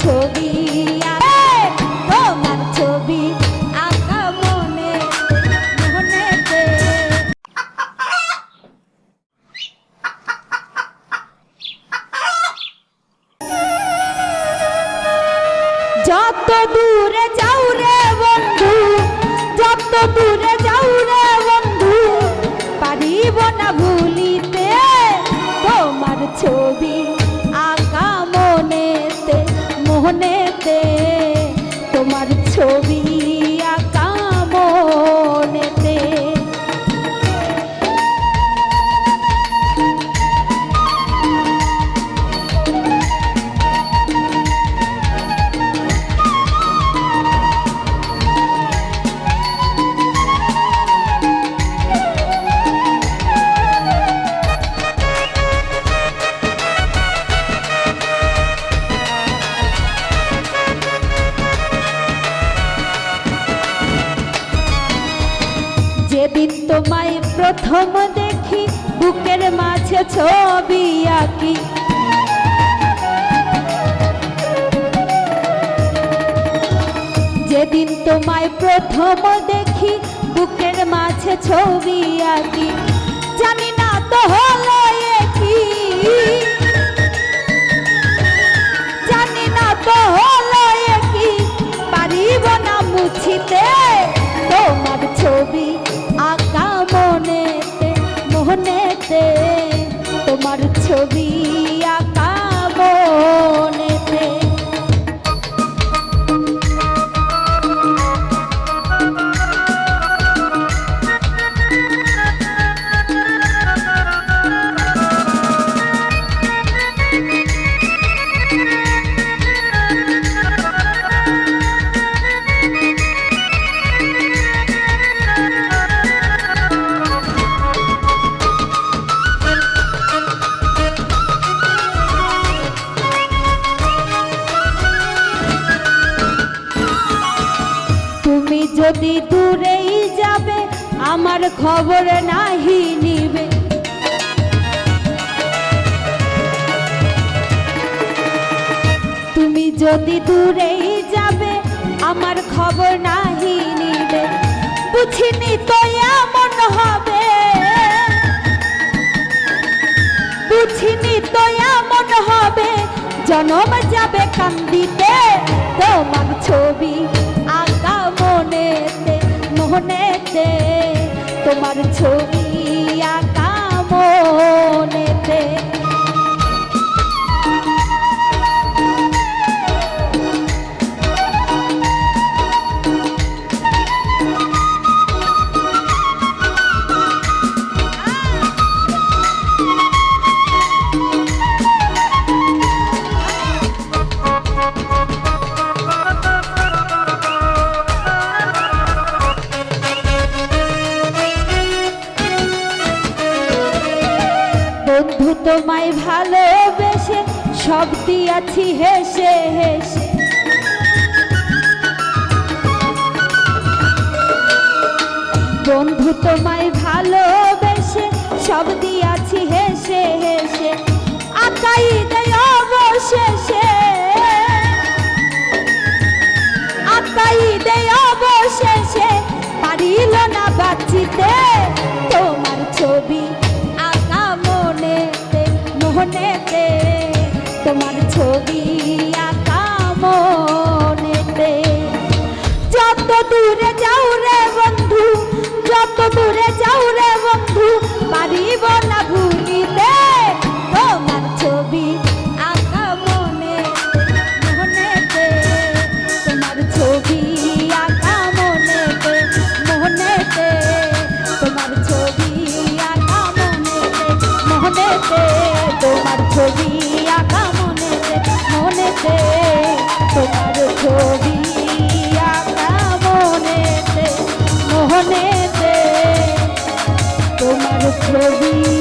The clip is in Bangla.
ছবি তোমার ছবি আঁকা মনে মনেতে। যত দূরে যাও রে বন্ধু যত দূরে যাও প্রথম দেখি বুকের মাঝে ছবি আঁকি। যেদিন তোমায় প্রথম দেখি বুকের মাঝে ছবি আঁকি। জানি না তো হলো কি। ছবি যদি দূরেই যাবে, আমার খবর নাহি নিবে। তুমি যদি দূরেই যাবে, আমার খবর নাহি নিবে। বুঝিনি তো এমন হবে। বুঝিনি তো এমন হবে। জনম যাবে কান্দিতে তোমার ছবি। মনেতে মোহনেতে তোমার ছবি তোমায় ভালোবেসে সব দিয়াছি হেসে হেসে। বন্ধু তোমায় ভালোবেসে সব দিয়াছি হেসে হেসে। আকাই দেয় অবশেষে। আকাই দেয় অবশেষে। পারিল না বাঁচিতে। তোমার ছবি যত দূরে যাও রে বন্ধু যত দূরে যাও রে মনেতে তোমার ছবি